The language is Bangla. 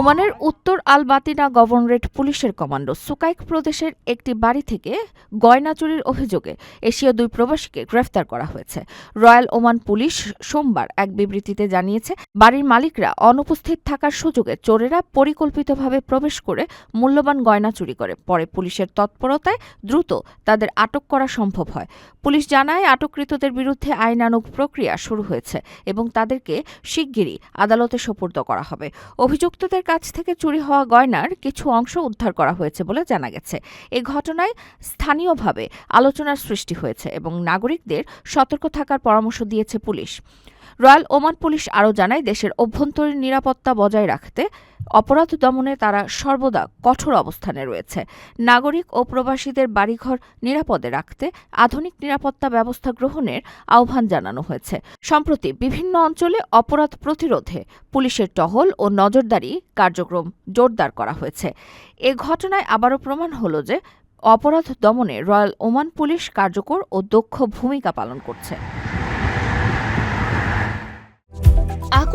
ওমানের উত্তর আল বাতিনা গভর্নরেট পুলিশের কমান্ডো সুকাইক প্রদেশের একটি বাড়ি থেকে গয়না চুরির অভিযোগে এশীয় দুই প্রবাসীকে গ্রেফতার করা হয়েছে। রয়্যাল ওমান পুলিশ সোমবার এক বিবৃতিতে জানিয়েছে, বাড়ির মালিকরা অনুপস্থিত থাকার সুযোগে চোরেরা পরিকল্পিতভাবে প্রবেশ করে মূল্যবান গয়না চুরি করে। পরে পুলিশের তৎপরতায় দ্রুত তাদের আটক করা সম্ভব হয়। পুলিশ জানায়, আটককৃতদের বিরুদ্ধে আইনানুগ প্রক্রিয়া শুরু হয়েছে এবং তাদেরকে শিগগিরই আদালতে সোপর্দ করা হবে। অভিযুক্তদের কাছ থেকে চুরি হওয়া গয়নার কিছু অংশ উদ্ধার করা হয়েছে বলে জানা গেছে। এ ঘটনায় স্থানীয়ভাবে আলোচনার সৃষ্টি হয়েছে এবং নাগরিকদের সতর্ক থাকার পরামর্শ দিয়েছে পুলিশ। রয়্যাল ওমান পুলিশ আরও জানায়, দেশের অভ্যন্তরীণ নিরাপত্তা বজায় রাখতে অপরাধ দমনে তারা সর্বদা কঠোর অবস্থানে রয়েছে। নাগরিক ও প্রবাসীদের বাড়িঘর নিরাপদে রাখতে আধুনিক নিরাপত্তা ব্যবস্থা গ্রহণের আহ্বান জানানো হয়েছে। সম্প্রতি বিভিন্ন অঞ্চলে অপরাধ প্রতিরোধে পুলিশের টহল ও নজরদারি কার্যক্রম জোরদার করা হয়েছে। এ ঘটনায় আবারও প্রমাণ হল যে অপরাধ দমনে রয়্যাল ওমান পুলিশ কার্যকর ও দক্ষ ভূমিকা পালন করছে।